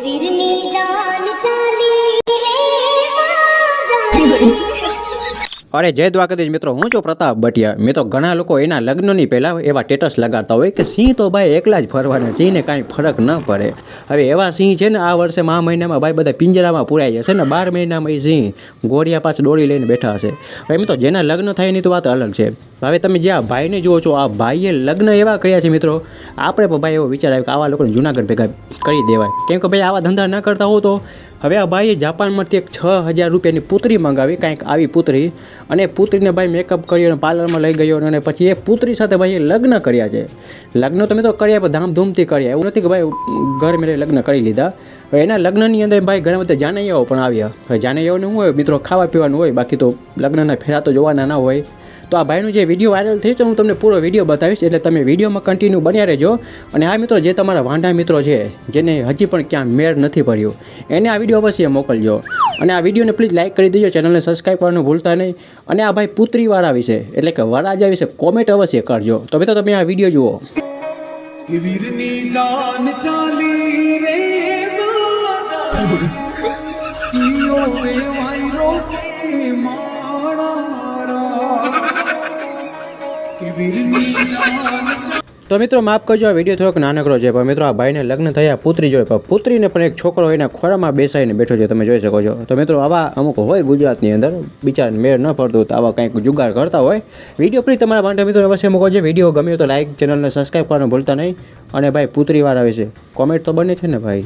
વીરની જાન અરે જય દ્વારકાધીશ મિત્રો, હું છું પ્રતાપ બટિયા મેં તો ઘણા લોકો એના લગ્નની પહેલાં એવા ટેટસ લગાડતા હોય કે સિંહ તો ભાઈ એકલા જ ફરવાના, સિંહને કાંઈ ફરક ન પડે. હવે એવા સિંહ છે ને, આ વર્ષે મહા મહિનામાં ભાઈ બધા પિંજરામાં પૂરાઈ જશે ને, બાર મહિનામાં એ સિંહ ગોળિયા પાછળ દોડી લઈને બેઠા હશે. હવે એમ તો જેના લગ્ન થાય એની તો વાત અલગ છે. હવે તમે જે આ ભાઈને જુઓ છો, આ ભાઈએ લગ્ન એવા કર્યા છે મિત્રો, આપણે પણ ભાઈ એવો વિચાર આવ્યો કે આવા લોકોને જુનાગઢ ભેગા કરી દેવાય. કેમ કે ભાઈ આવા ધંધા ન કરતા હો તો. હવે આ ભાઈએ જાપાનમાંથી એક છ હજાર રૂપિયાની પુત્રી મંગાવી, કાંઈક આવી પુત્રી, અને પુત્રીને ભાઈ મેકઅપ કર્યો અને પાર્લરમાં લઈ ગયો અને પછી એ પુત્રી સાથે ભાઈએ લગ્ન કર્યા છે. લગ્ન તમે તો કર્યા પણ ધામધૂમથી કર્યા, એવું નથી કે ભાઈ ઘર મેળે લગ્ન કરી લીધા. હવે એના લગ્નની અંદર ભાઈ ઘણા બધા જાનૈયાઓ પણ આવ્યા. હવે જાનૈયાઓને શું હોય, મિત્રો ખાવા પીવાનું હોય, બાકી તો લગ્નના ફેરા તો જોવાના ના હોય. તો આ ભાઈનું જે વીડિયો વાયરલ થયું છે, હું તમને પૂરો વીડિયો બતાવીશ. એટલે તમે વિડીયોમાં કન્ટિન્યુ બન્યા રહેજો. અને આ મિત્રો, જે તમારા વાંઢા મિત્રો છે, જેને હજી પણ ક્યાં મેળ નથી પડ્યો, એને આ વીડિયો અવશ્ય મોકલજો. અને આ વિડીયોને પ્લીઝ લાઇક કરી દેજો ચેનલને સબસ્ક્રાઈબ કરવાનું ભૂલતા નહીં. અને આ ભાઈ પુત્રીવાળા વિશે, એટલે કે વરાજા વિશે કોમેન્ટ અવશ્ય કરજો. તો મિત્રો, તમે આ વીડિયો જુઓ. ચાલી રે તો મિત્રો માફ કરજો, આ વીડિયો થોડોક નાનકડો છે, પણ મિત્રો આ ભાઈને લગ્ન થયા પુત્રી જોડે, પણ પુત્રીને પણ એક છોકરો એના ખોરામાં બેસાઈને બેઠો છે, તમે જોઈ શકો છો. તો મિત્રો આવા અમુક હોય ગુજરાતની અંદર, બિચારાને મેળ ન પડતું, તો આવા કંઈક જુગાડ કરતા હોય. વીડિયો પ્લીઝ તમારા માટે મિત્રો અવશ્ય મૂકો છે. વીડિયો ગમ્યો તો લાઇક ચેનલને સબસ્ક્રાઈબ કરવાનું ભૂલતા નહીં. અને ભાઈ પુત્રીવાળા વિશે કોમેન્ટ તો બને છે ને ભાઈ.